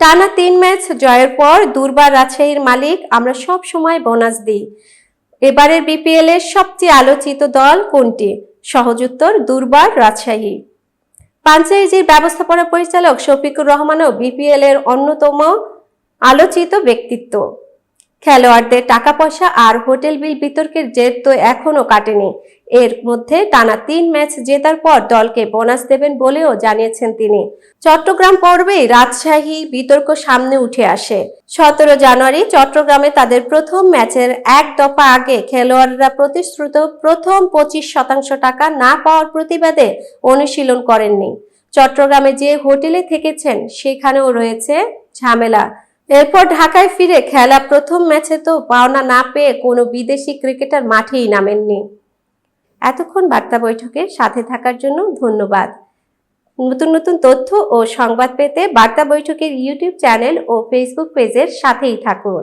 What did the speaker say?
টানা তিন ম্যাচ জয়ের পর দুর্বার রাজশাহীর মালিক আমরা সব সময় বোনাস দিই। এবারের বিপিএল এর সবচেয়ে আলোচিত দল কোনটি? সহজ উত্তর, দুর্বার রাজশাহী। পাঞ্চাইজির ব্যবস্থাপনা পরিচালক শফিকুর রহমানও বিপিএল এর অন্যতম আলোচিত ব্যক্তিত্ব। খেলোয়াড়দের টাকা পয়সা আর হোটেল বিল বিতর্কের জের তো এখনও কাটেনি। এর মধ্যে টানা তিন ম্যাচ জেতার পর দলকে বোনাস দেবেন বলেও জানিয়েছেন তিনি। চট্টগ্রাম পর্বেই রাজশাহী বিতর্ক সামনে উঠে আসে। সতেরো জানুয়ারি চট্টগ্রামে তাদের প্রথম ম্যাচের এক দফা আগে খেলোয়াড়রা প্রতিশ্রুত প্রথম পঁচিশ শতাংশ টাকা না পাওয়ার প্রতিবাদে অনুশীলন করেননি। চট্টগ্রামে যে হোটেলে থেকেছেন, সেখানেও রয়েছে ঝামেলা। এরপর ঢাকায় ফিরে খেলা প্রথম ম্যাচে তো পাওনা না পেয়ে কোনো বিদেশি ক্রিকেটার মাঠেই নামেননি। এতক্ষণ বার্তা বৈঠকে সাথে থাকার জন্য ধন্যবাদ। নতুন নতুন তথ্য ও সংবাদ পেতে বার্তা বৈঠকের ইউটিউব চ্যানেল ও ফেসবুক পেজের সাথেই থাকুন।